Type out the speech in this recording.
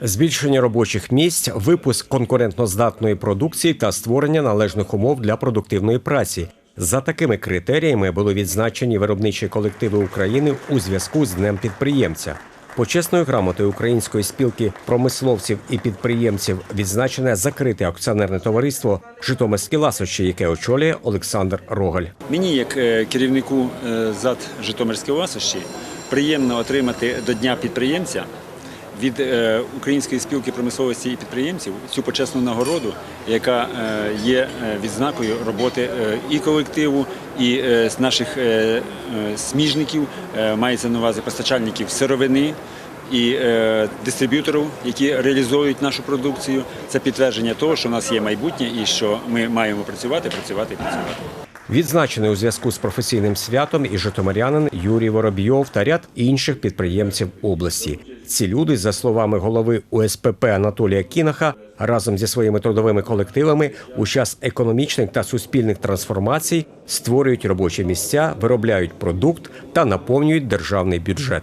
Збільшення робочих місць, випуск конкурентноздатної продукції та створення належних умов для продуктивної праці. За такими критеріями були відзначені виробничі колективи України у зв'язку з Днем підприємця. Почесною грамотою Української спілки промисловців і підприємців відзначене закрите акціонерне товариство Житомирські ласощі, яке очолює Олександр Рогаль. Мені, як е, керівнику е, ЗАД Житомирської ласощі, приємно отримати до Дня підприємця від е, Української спілки промисловості і підприємців цю почесну нагороду, яка е, є е, відзнакою роботи і колективу, і наших сміжників, мається на увазі постачальників сировини. І дистриб'юторів, які реалізовують нашу продукцію, це підтвердження того, що в нас є майбутнє і що ми маємо працювати, працювати і працювати. Відзначений у зв'язку з професійним святом і житомирянин Юрій Воробйов та ряд інших підприємців області. Ці люди, за словами голови УСПП Анатолія Кінаха, разом зі своїми трудовими колективами у час економічних та суспільних трансформацій створюють робочі місця, виробляють продукт та наповнюють державний бюджет.